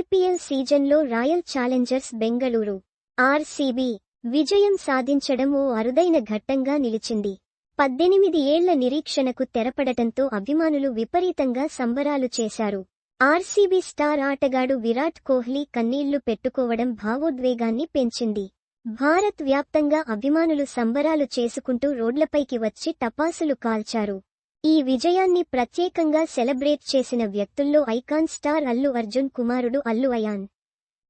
IPL సీజన్లో royal Challengers Bengaluru. RCB విజయం సాధించడం ఓ అరుదైన ఘట్టంగా నిలిచింది. పద్దెనిమిది ఏళ్ళ నిరీక్షణకు తెరపడటంతో అభిమానులు విపరీతంగా సంబరాలు చేశారు. ఆర్సీబీ స్టార్ ఆటగాడు విరాట్ కోహ్లీ కన్నీళ్ళు పెట్టుకోవడం భావోద్వేగాన్ని పెంచింది. భారత్ వ్యాప్తంగా అభిమానులు సంబరాలు చేసుకుంటూ రోడ్లపైకి వచ్చి టపాసులు కాల్చారు. ఈ విజయాన్ని ప్రత్యేకంగా సెలబ్రేట్ చేసిన వ్యక్తుల్లో ఐకాన్ స్టార్ అల్లు అర్జున్ కుమారుడు అల్లు అయాన్.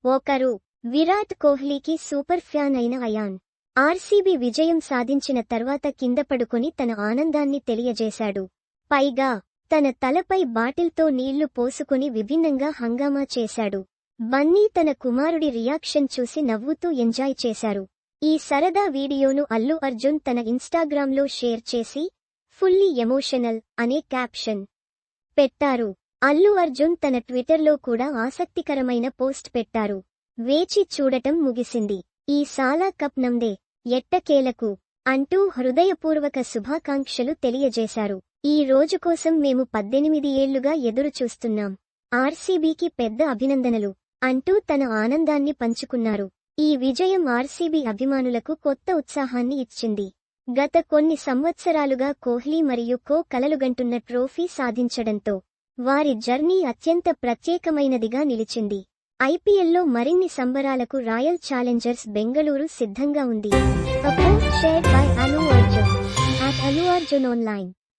ఒకరు విరాట్ కోహ్లీకి సూపర్ ఫ్యాన్ అయిన అయాన్. ఆర్సీబీ విజయం సాధించిన తర్వాత కింద పడుకొని తన ఆనందాన్ని తెలియజేశాడు. పైగా తన తలపై బాటిల్తో నీళ్ళు పోసుకుని విభిన్నంగా హంగామా చేశాడు. బన్నీ తన కుమారుడి రియాక్షన్ చూసి నవ్వుతూ ఎంజాయ్ చేశారు. ఈ సరదా వీడియోను అల్లు అర్జున్ తన ఇన్స్టాగ్రామ్లో షేర్ చేసి ఫుల్లీ ఎమోషనల్ అనే క్యాప్షన్ పెట్టారు. అల్లు అర్జున్ తన ట్విట్టర్లో కూడా ఆసక్తికరమైన పోస్ట్ పెట్టారు. వేచి చూడటం ముగిసింది. ఈ సాలా కప్ నందే ఎట్టకేలకు అంటూ హృదయపూర్వక శుభాకాంక్షలు తెలియజేశారు. ఈ రోజు కోసం మేము పద్దెనిమిది ఏళ్ళుగా ఎదురుచూస్తున్నాం. ఆర్సీబీకి పెద్ద అభినందనలు అంటూ తన ఆనందాన్ని పంచుకున్నారు. ఈ విజయం ఆర్సీబీ అభిమానులకు కొత్త ఉత్సాహాన్ని ఇచ్చింది. గత కొన్ని సంవత్సరాలుగా కోహ్లీ మరియు కో కలలుగంటున్న ట్రోఫీ సాధించడంతో వారి జర్నీ అత్యంత ప్రత్యేకమైనదిగా నిలిచింది. ఐపీఎల్లో మరిన్ని సంబరాలకు రాయల్ ఛాలెంజర్స్ బెంగళూరు సిద్ధంగా ఉంది. Share by Anu Arjun. At Anu Arjun online.